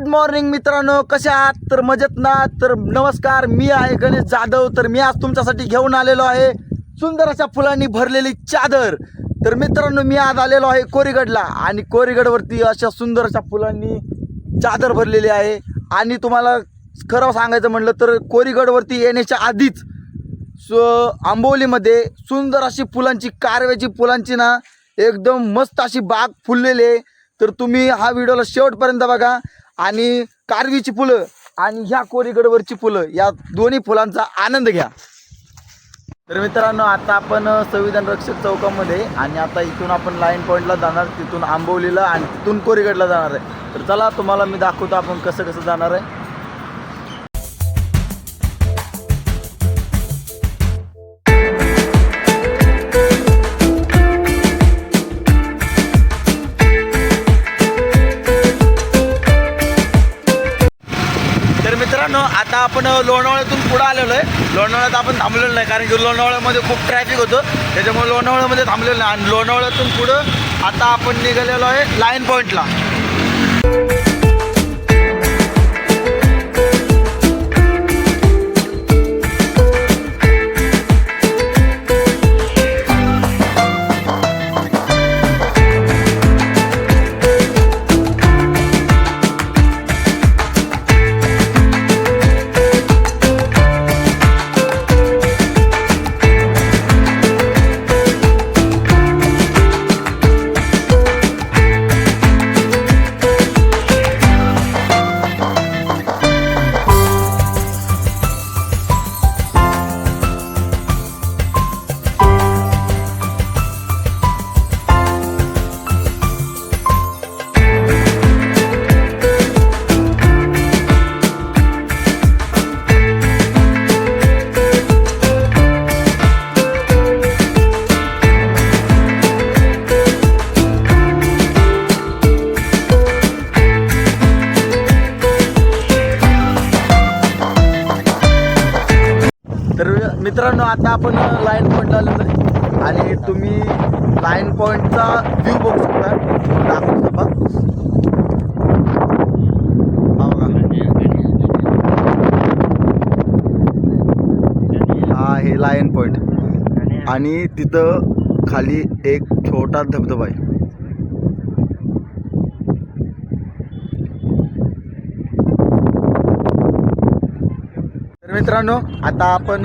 Good morning मित्रांनो. कशा आहात? तर मजेत ना? तर नमस्कार. मी आहे गणेश जाधव. तर मी आज तुमच्यासाठी घेऊन आलेलो आहे सुंदर अशा फुलांनी भरलेली चादर. तर मित्रांनो मी आज आलेलो आहे कोरीगडला आणि कोरीगडवरती अशा सुंदर अशा फुलांनी चादर भरलेली आहे. आणि तुम्हाला खरं सांगायचं म्हटलं तर कोरीगडवरती येण्याच्या आधीच सो आंबोलीमध्ये सुंदर अशी फुलांची कारव्याची फुलांची ना एकदम मस्त अशी बाग फुललेली आहे. तर तुम्ही हा व्हिडिओला शेवटपर्यंत बघा. आणि कारवीची फुलं आणि ह्या कोरीगडवरची फुलं या दोन्ही फुलांचा आनंद घ्या. तर मित्रांनो आता आपण संविधान रक्षक चौकामध्ये आणि आता इथून आपण लाईन पॉईंटला जाणार तिथून आंबोलीला आणि तिथून कोरीगडला जाणार आहे. तर चला तुम्हाला मी दाखवतो आपण कसं कसं जाणार आहे. आपण लोणावळ्यातून पुढं आलेलो आहे. लोणावळ्यात आपण थांबलेलो नाही कारण की लोणावळ्यामध्ये खूप ट्रॅफिक होतं. त्याच्यामुळे लोणावळ्यामध्ये थांबलेलो नाही. आणि लोणावळ्यातून पुढं आता आपण निघालेलो आहे लाईन पॉईंटला आता आपण लाईन पॉईंटला आलेलो आहे आणि तुम्ही लाईन पॉईंटचा व्ह्यू बघू शकता. दाखवू शकता हा हे हा आहे लायन पॉईंट आणि तिथं खाली एक छोटा धबधबा आहे. तर मित्रांनो आता आपण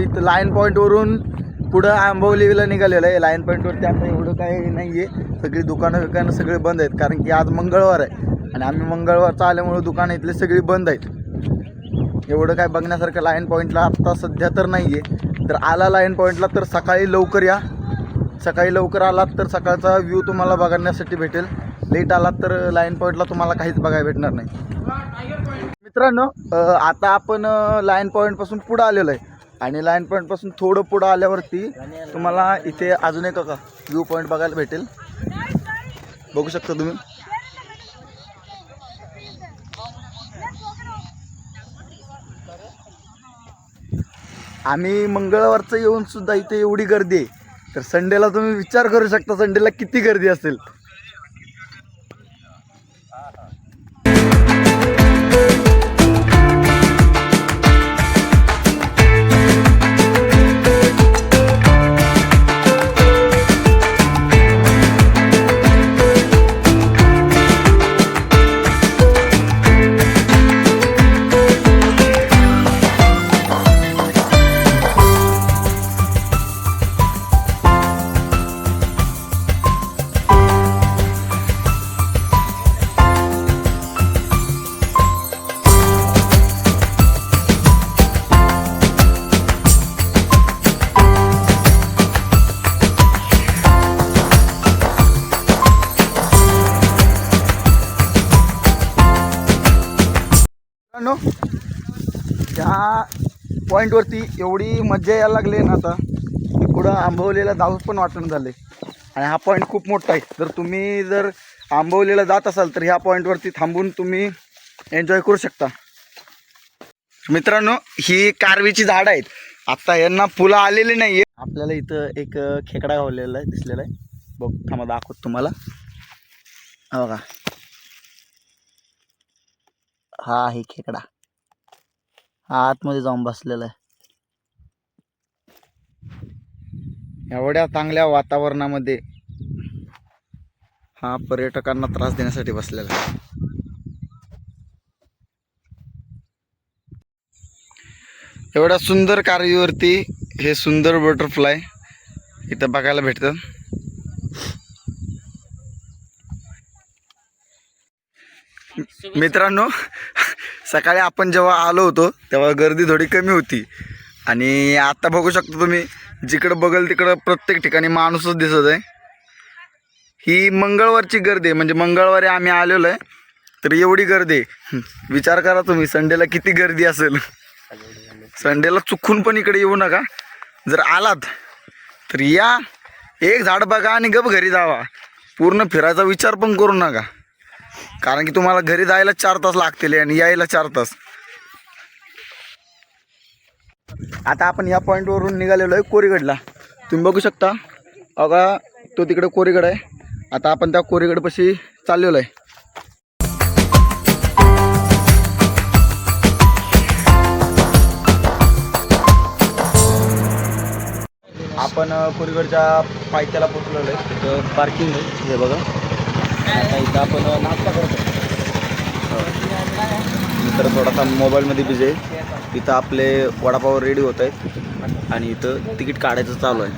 इथं लाईन पॉईंटवरून पुढं आंबवलीला निघालेलं आहे. लाईन पॉईंटवरती आता एवढं काही नाही आहे सगळी दुकानं विकानं सगळे बंद आहेत. कारण की आज मंगळवार आहे. आणि आम्ही मंगळवारचं आल्यामुळे दुकानं इथले सगळी बंद आहेत. एवढं काय बघण्यासारखं लाईन पॉईंटला आत्ता सध्या तर नाही आहे तर आला लाईन पॉईंटला तर सकाळी लवकर या. सकाळी लवकर आलात तर सकाळचा व्ह्यू तुम्हाला बघण्यासाठी भेटेल. लेट आलात तर लाईन पॉईंटला तुम्हाला काहीच बघायला भेटणार नाही. मित्रांनो आता आपण लाईन पॉईंटपासून पुढं आलेलो आहे. आणि लाईन पॉईंटपासून थोडं पुढं आल्यावरती तुम्हाला इथे अजून एक का व्ह्यू पॉईंट बघायला भेटेल. बघू शकता तुम्ही. आम्ही मंगळवारचं येऊन सुद्धा इथे एवढी गर्दी आहे. तर संडेला तुम्ही विचार करू शकता संडेला किती गर्दी असेल. पॉईंटवरती एवढी मज्जा यायला लागली ना आता की पुढं आंबवलेला जाऊ पण वाटणं झाले आणि हा पॉईंट खूप मोठा आहे. जर तुम्ही जर आंबवलेला जात असाल तर ह्या पॉईंटवरती थांबून तुम्ही एन्जॉय करू शकता. मित्रांनो ही कारवीची झाडं आहेत. आता यांना फुलं आलेली नाही आहे आपल्याला इथं एक खेकडा गावलेला आहे दिसलेला आहे. बघ थांबा दाखवत तुम्हाला. हो बघा. हा आहे खेकडा. हा आतमध्ये जाऊन बसलेला आहे. एवढ्या चांगल्या वातावरणामध्ये हा पर्यटकांना त्रास देण्यासाठी बसलेला आहे. एवढ्या सुंदर कारवीवरती हे सुंदर बटरफ्लाय इथं बघायला भेटतं मित्रांनो सकाळी आपण जेव्हा आलो होतो तेव्हा गर्दी थोडी कमी होती. आणि आता बघू शकता तुम्ही जिकडं बघल तिकडं प्रत्येक ठिकाणी माणूसच दिसत आहे. ही मंगळवारची गर्दी आहे म्हणजे मंगळवारी आम्ही आलेलो आहे तर एवढी गर्दी आहे. विचार करा तुम्ही संडेला किती गर्दी असेल. संडेला चुकून पण इकडे येऊ नका. जर आलात तर या एक झाड बघा आणि गप घरी जावा. पूर्ण फिरायचा विचार पण करू नका. कारण की तुम्हाला घरी जायला चार तास लागतील आणि यायला चार तास. आता आपण या पॉईंटवरून निघालेलो आहे कोरीगडला. तुम्ही बघू शकता. अगा तो तिकडे कोरीगड आहे. आता आपण त्या कोरीगडपाशी चाललेलो आहे. आपण कोरीगडच्या पायथ्याला पोचलेलो आहे. तिथं पार्किंग आहे. हे बघा. आता इथं आपण नाश्ता करतो तर थोडासा मोबाईलमध्ये बिझी आहे. इथं आपले वडापाव रेडी होत आहेत. आणि इथं तिकीट काढायचं चालू आहे.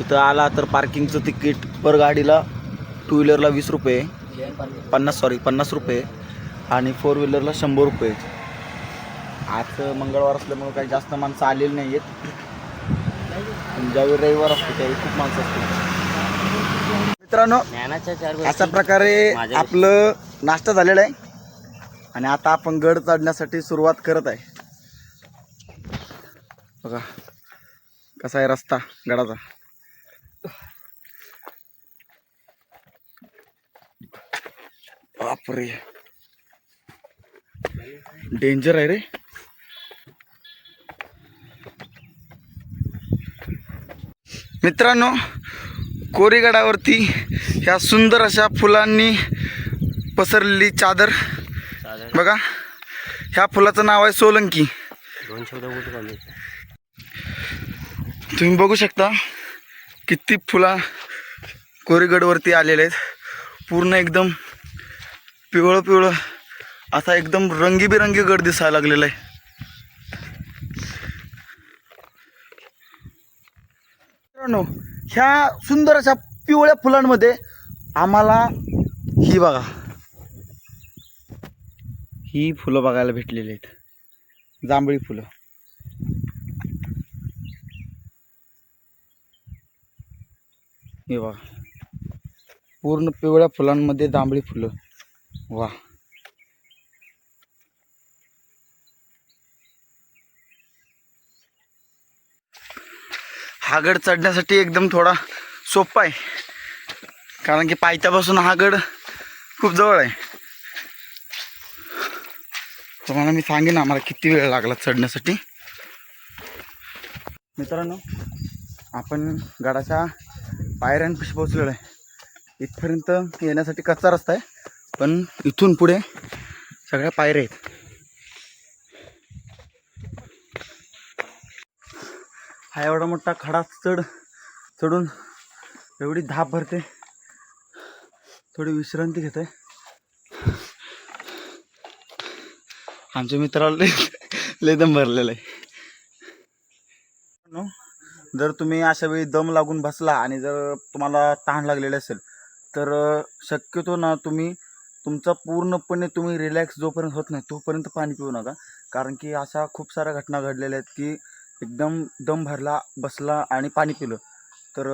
इथं आला तर पार्किंगचं तिकीट पर गाडीला टू व्हीलरला वीस रुपये पन्नास सॉरी पन्नास रुपये आणि फोर व्हीलरला शंभर रुपये आज मंगळवार असल्यामुळे काही जास्त माणसं आलेली नाही आहेत ज्यावेळी रविवार असतो त्यावेळी खूप माणसं असतात. मित्रांनो अशा प्रकारे आपलं नाश्ता झालेला आहे. आणि आता आपण गड चढण्यासाठी सुरुवात करत आहे. बघा कसा आहे रस्ता गडाचा? बापरे. डेंजर आहे रे. मित्रांनो कोरीगडावरती ह्या सुंदर अशा फुलांनी पसरलेली चादर. बघा ह्या फुलाचं नाव आहे सोलंकी. तुम्ही बघू शकता किती फुला कोरीगडवरती आलेले आहेत. पूर्ण एकदम पिवळं पिवळं असा एकदम रंगीबिरंगी गड दिसायला लागलेला आहे. मित्रांनो ह्या सुंदर अशा पिवळ्या फुलांमध्ये आम्हाला ही बघा. ही फुलं बघायला भेटलेली आहेत. जांभळी फुलं. हे बघा. पूर्ण पिवळ्या फुलांमध्ये जांभळी फुलं. वा हा गड चढण्यासाठी एकदम थोडा सोपा आहे. कारण की पायथ्यापासून हा गड खूप जवळ आहे. तुम्हाला मी सांगेन आम्हाला किती वेळ लागला चढण्यासाठी. मित्रांनो आपण गडाच्या पायऱ्यांपाशी पोहोचलेलो आहे. इथपर्यंत येण्यासाठी कच्चा रस्ता आहे पण इथून पुढे सगळ्या पायऱ्या आहेत. हा एवढा मोठा खडा चढ चढून एवढी धाप भरते. थोडी विश्रांती घेते आमच्या मित्राला लय लय दम भरलेला आहे. जर तुम्ही अशा वेळी दम लागून बसला आणि जर तुम्हाला ताण लागलेला असेल तर शक्यतो ना तुम्ही तुमचा पूर्णपणे तुम्ही रिलॅक्स जोपर्यंत होत नाही तोपर्यंत पाणी पिऊ नका. कारण की अशा खूप साऱ्या घटना घडलेल्या आहेत की एकदम दम भरला बसला आणि पाणी पिलं. तर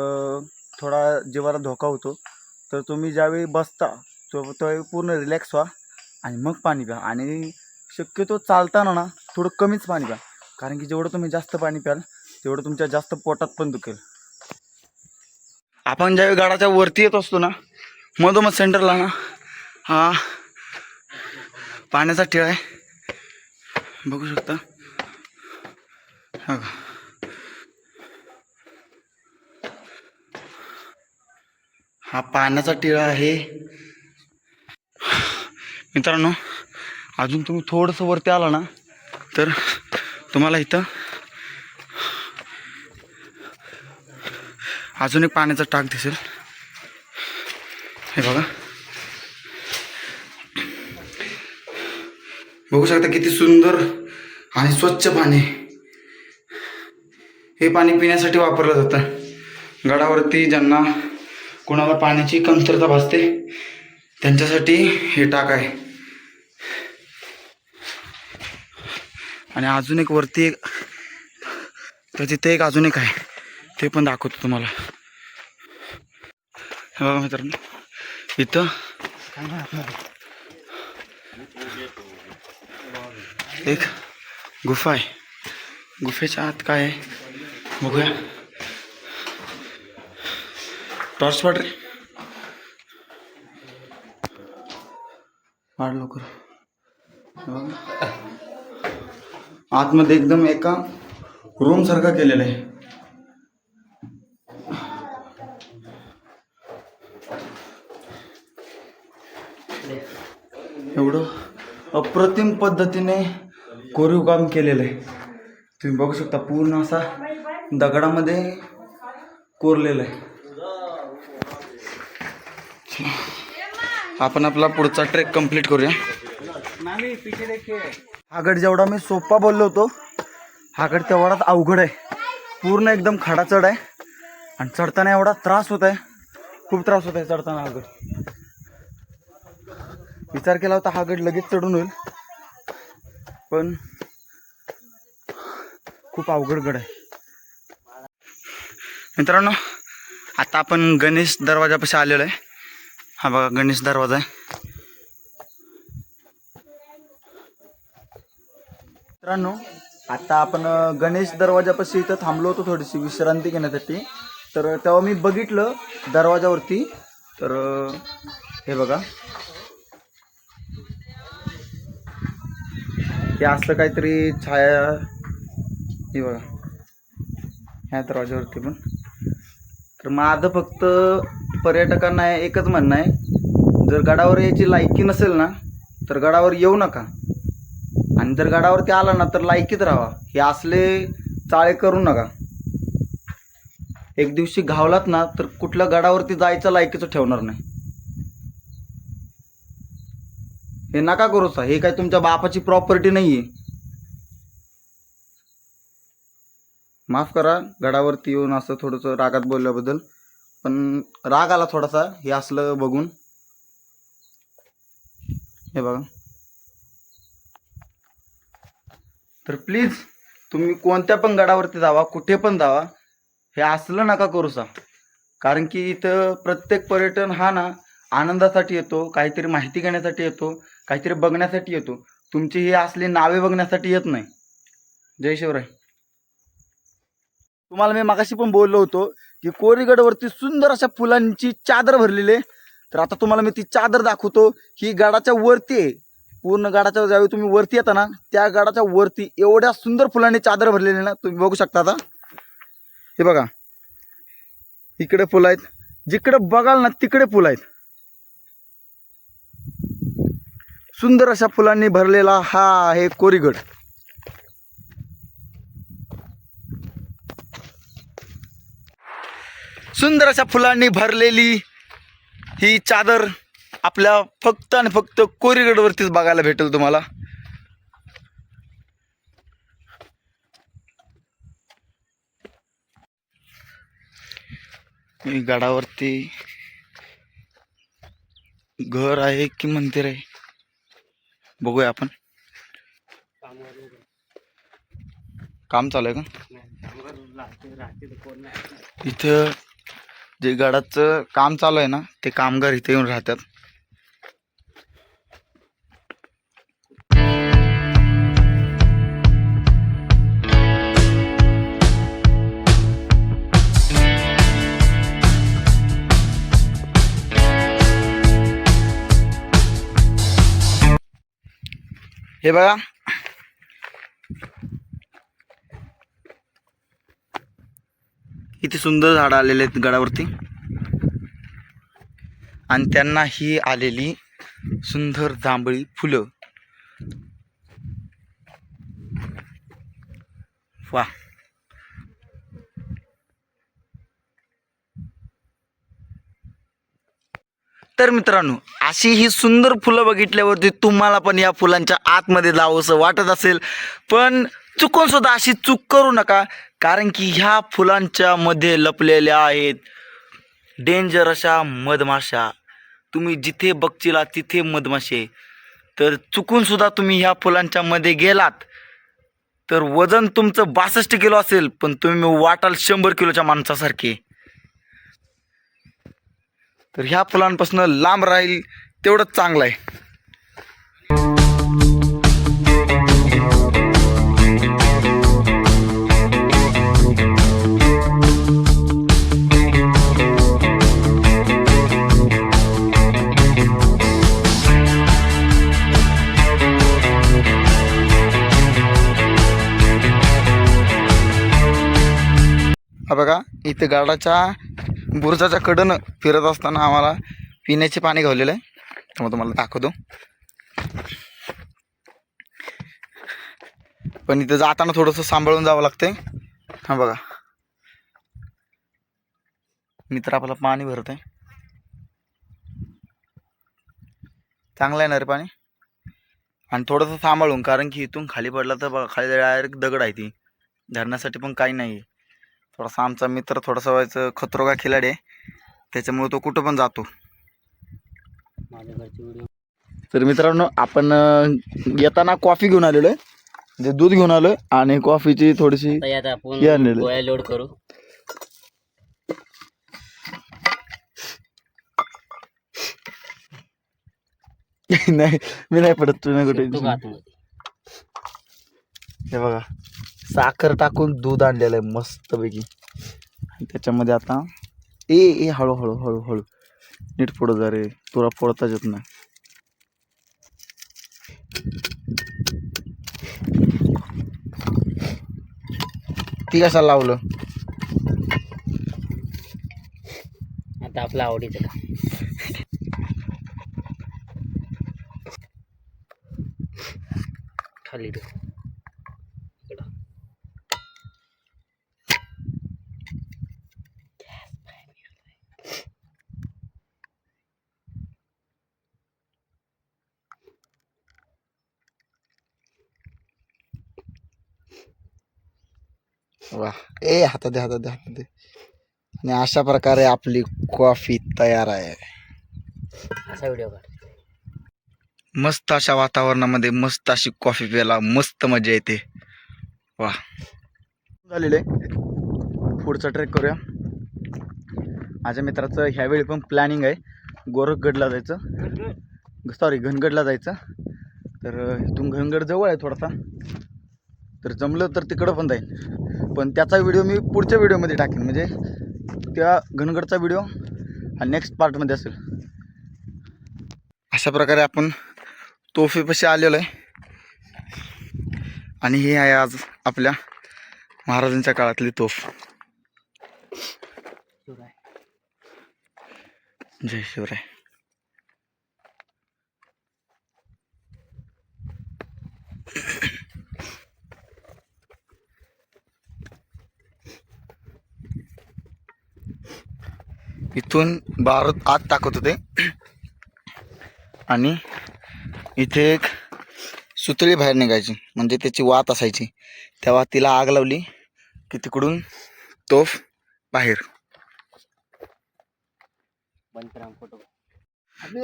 थोडा जीवाला धोका होतो. तर तुम्ही ज्यावेळी बसता तो त्यावेळी पूर्ण रिलॅक्स व्हा आणि मग पाणी प्या. आणि शक्यतो चालताना ना थोडं कमीच पाणी प्या. कारण की जेवढं तुम्ही जास्त पाणी प्याल तेवढं तुमच्या जास्त पोटात पण दुखेल. आपण ज्यावेळी गाडाच्या वरती येत असतो ना मधोमध सेंटरला ना हा पाण्याचा ठेव आहे. बघू शकता. हा हा पाण्याचा टिळा आहे. मित्रांनो अजून तुम्ही थोडंसं वरती आला ना तर तुम्हाला इथं अजून एक पाण्याचा टाक दिसेल. हे बघा. बघू शकता किती सुंदर आणि स्वच्छ पाणी हे पाणी पिण्यासाठी वापरलं जातं. गडावरती ज्यांना कोणाला पाण्याची कमतरता भासते त्यांच्यासाठी हे टाक आहे. आणि अजून एक वरती एक तर तिथे एक अजून एक आहे. ते पण दाखवतो तुम्हाला. बघा मित्रांनो. इथं एक गुफा आहे. गुफेच्या आत काय आहे? बघूया टॉर्च वाट रे। वाढ लवकर। बघा. आतमध्ये एकदम एका रूम सारखा केलेला आहे. एवढं अप्रतिम पद्धतीने कोरीव काम केलेलं आहे. तुम्ही बघू शकता पूर्ण असा दगडामध्ये कोरलेलं आहे. आपण आपला पुढचा ट्रेक कंप्लीट करूया. हा गड जेवढा मी सोपा बोललो होतो हा गड तेवढाच अवघड आहे. पूर्ण एकदम खडा चढ आहे. आणि चढताना एवढा त्रास होत आहे. खूप त्रास होत आहे चढताना हा गड विचार केला होता हा गड लगेच चढून होईल. पण खूप अवघड गड आहे. मित्रांनो आता आपण गणेश दरवाजापाशी आलेलो आहे. हा बघा गणेश दरवाजा आहे. मित्रांनो आता आपण गणेश दरवाजापाशी इथं थांबलो होतो थोडीशी विश्रांती घेण्यासाठी. तर तेव्हा मी बघितलं दरवाजावरती. तर हे बघा. हे असलं काहीतरी छाया हे बघा. ह्या दरवाजावरती पण. तर माझं फक्त पर्यटकांना एकच म्हणणं आहे जर गडावर यायची लायकी नसेल ना तर गडावर येऊ नका. आणि जर गडावरती आला ना तर लायकीत राहा. हे असले चाळे करू नका. एक दिवशी घावलात ना तर कुठल्या गडावरती जायचं लायकीचं ठेवणार नाही. हे नका करू सा. हे काय तुमच्या बापाची प्रॉपर्टी नाही आहे माफ करा गडावरती येऊन असं थोडंसं रागात बोलल्याबद्दल पण राग आला थोडासा हे असलं बघून. हे बघा. तर प्लीज तुम्ही कोणत्या पण गडावरती जावा कुठे पण जावा हे असलं नका करू सा. कारण की इथं प्रत्येक पर्यटन हा ना आनंदासाठी येतो काहीतरी माहिती घेण्यासाठी येतो काहीतरी बघण्यासाठी येतो. तुमची ही असली नावे बघण्यासाठी येत नाही. जय शिवराय. तुम्हाला मी मागाशी पण बोललो होतो की कोरीगडवरती सुंदर अशा फुलांची चादर भरलेली आहे. तर आता तुम्हाला मी ती चादर दाखवतो. ही गडाच्या वरती आहे. पूर्ण गडाच्या ज्यावेळी तुम्ही वरती येता ना त्या गडाच्या वरती एवढ्या सुंदर फुलांनी चादर भरलेली ना तुम्ही बघू शकता आता. हे बघा. इकडे फुलं आहेत. जिकडे बघाल ना तिकडे फुलं आहेत. सुंदर अशा फुलांनी भरलेला हा आहे कोरीगड. सुंदर अशा फुलांनी भरलेली ही चादर आपल्या फक्त आणि फक्त कोरीगडवरतीच बघायला भेटेल तुम्हाला. गडावरती घर आहे की मंदिर आहे? बघूया आपण. काम चालू आहे का? इथं जे गडाचं काम चालू आहे ना ते कामगार इथे येऊन राहतात. हे बघा किती सुंदर झाडं आलेले आहेत गडावरती. आणि त्यांना ही आलेली सुंदर जांभळी फुलं. वा तर मित्रांनो अशी ही सुंदर फुलं बघितल्यावरती तुम्हाला पण या फुलांच्या आतमध्ये जावंसं वाटत असेल. पण चुकून सुद्धा अशी चूक करू नका कारण की ह्या फुलांच्या मध्ये लपलेल्या आहेत डेंजर अशा मधमाशा. तुम्ही जिथे बघचिला तिथे मधमाशे. तर चुकून सुद्धा तुम्ही ह्या फुलांच्या मध्ये गेलात तर वजन तुमचं बासष्ट किलो असेल पण तुम्ही वाटाल शंभर किलोच्या माणसासारखे. तर ह्या फुलांपासून लांब राहील तेवढंच चांगलं आहे. हा बघा इथं गाडाच्या बुरजाच्या कडनं फिरत असताना आम्हाला पिण्याचे पाणी घावलेलं आहे. त्यामुळे तुम्हाला दाखवतो. पण इथं जाताना थोडंसं सांभाळून जावं लागतंय. हा बघा. मित्र आपलं पाणी भरत आहे चांगलं आहे ना रे पाणी? आणि थोडंसं सांभाळून कारण की इथून खाली पडला तर बघा खाली डायरेक्ट दगड आहे ती. धरण्यासाठी पण काही नाही आहे थोडासा आमचा मित्र थोडासा व्हायचं खतरोगा खिलाडी आहे. त्याच्यामुळे तो कुठं पण जातो. तर मित्रांनो आपण अं, येताना कॉफी घेऊन आलेलो आहे. म्हणजे दूध घेऊन आलो आणि कॉफीची थोडीशी आता यात आपण आणलेलं. गोळ्या लोड करू. नाही मी नाही पडत तुम्ही कुठे हे बघा. साखर टाकून दूध आणलेलं आहे मस्तपैकी. त्याच्यामध्ये आता ए ए हळूहळू हळूहळू नीट पुढं जा रे. तुला फोडताच येत नाही. ती कसा लावलं? आता आपला आवडीचं वा. ए हातात दे हातात दे हातात दे आणि अशा प्रकारे आपली कॉफी तयार आहे. असा व्हिडिओ काढ. मस्त अशा वातावरणामध्ये मस्त अशी कॉफी प्यायला मस्त मजा येते. वा. झालेलं आहे. पुढचा ट्रेक करूया. माझ्या मित्राचं ह्यावेळी पण प्लॅनिंग आहे. गोरखगडला जायचं. सॉरी घनगडला जायचं. तर इथून घनगड जवळ आहे थोडासा. तर जमलं तर तिकडं पण जाईन. पण त्याचा व्हिडिओ मी पुढच्या व्हिडिओमध्ये टाकेन. म्हणजे त्या घनगडचा व्हिडिओ हा नेक्स्ट पार्टमध्ये असेल. अशा प्रकारे आपण तोफेपाशी आलेलो आहे. आणि हे आहे आज आपल्या महाराजांच्या काळातली तोफ. शिवराय जय शिवराय. इथून भारत आत टाकत होते. आणि इथे एक सुतळी बाहेर निघायची. म्हणजे त्याची वात असायची. तेव्हा तिला आग लावली की तिकडून तोफ बाहेर.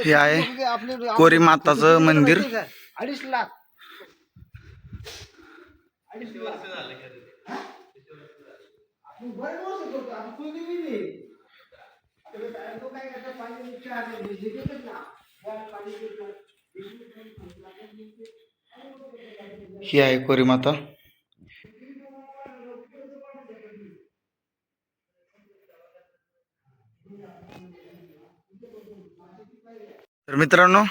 हे आहे कोरी माताचं मंदिर. अडीच लाख ही आहे कोरी माता. तर मित्रांनो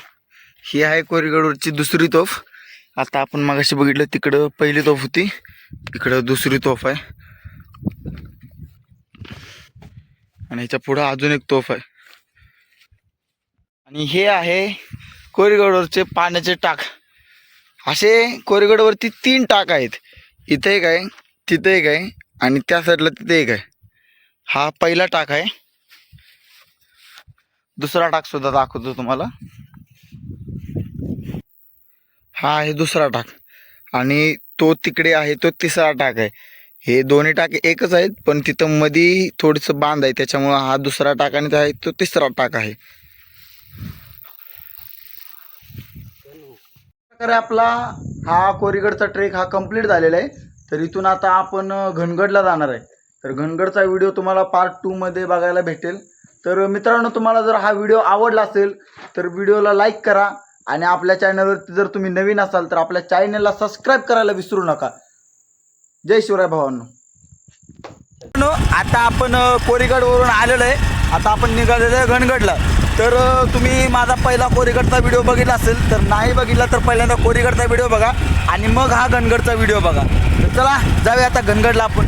ही आहे कोरीगडवरची दुसरी तोफ. आता आपण मागाशी बघितलं तिकडं पहिली तोफ होती. इकडं दुसरी तोफ आहे. आणि ह्याच्या पुढं अजून एक तोफ आहे. आणि हे आहे कोरीगडवरचे पाण्याचे टाक. असे कोरीगडवरती तीन टाक आहेत. इथे एक आहे तिथे एक आहे आणि त्या साईडला तिथे एक आहे. हा पहिला टाक आहे. दुसरा टाक सुद्धा दाखवतो तुम्हाला. हा आहे दुसरा टाक. आणि तो तिकडे आहे तो तिसरा टाक आहे. हे दोन्ही टाके एकच आहेत पण तिथं मधी थोडंसं बांध आहे त्याच्यामुळं हा दुसरा टाक आणि आहे तो तिसरा टाक आहे. प्रकारे आपला हा कोरीगडचा ट्रेक हा कंप्लीट झालेला आहे. तर इथून आता आपण घनगडला जाणार आहे. तर घनगडचा व्हिडिओ तुम्हाला पार्ट टूमध्ये बघायला भेटेल. तर मित्रांनो तुम्हाला जर हा व्हिडिओ आवडला असेल तर व्हिडिओला लाईक करा. आणि आपल्या चॅनलवरती जर तुम्ही नवीन असाल तर आपल्या चॅनलला सबस्क्राईब करायला विसरू नका. जय शिवराय भावांनो. आता आपण कोरीगडवरून आलेलो आहे. आता आपण निघालेलं आहे घनगडला. तर तुम्ही माझा पहिला कोरीगडचा व्हिडिओ बघितला असेल तर नाही बघितला तर पहिल्यांदा कोरीगडचा व्हिडिओ बघा आणि मग हा गणगडचा व्हिडिओ बघा. तर चला जाऊया आता गणगडला आपण.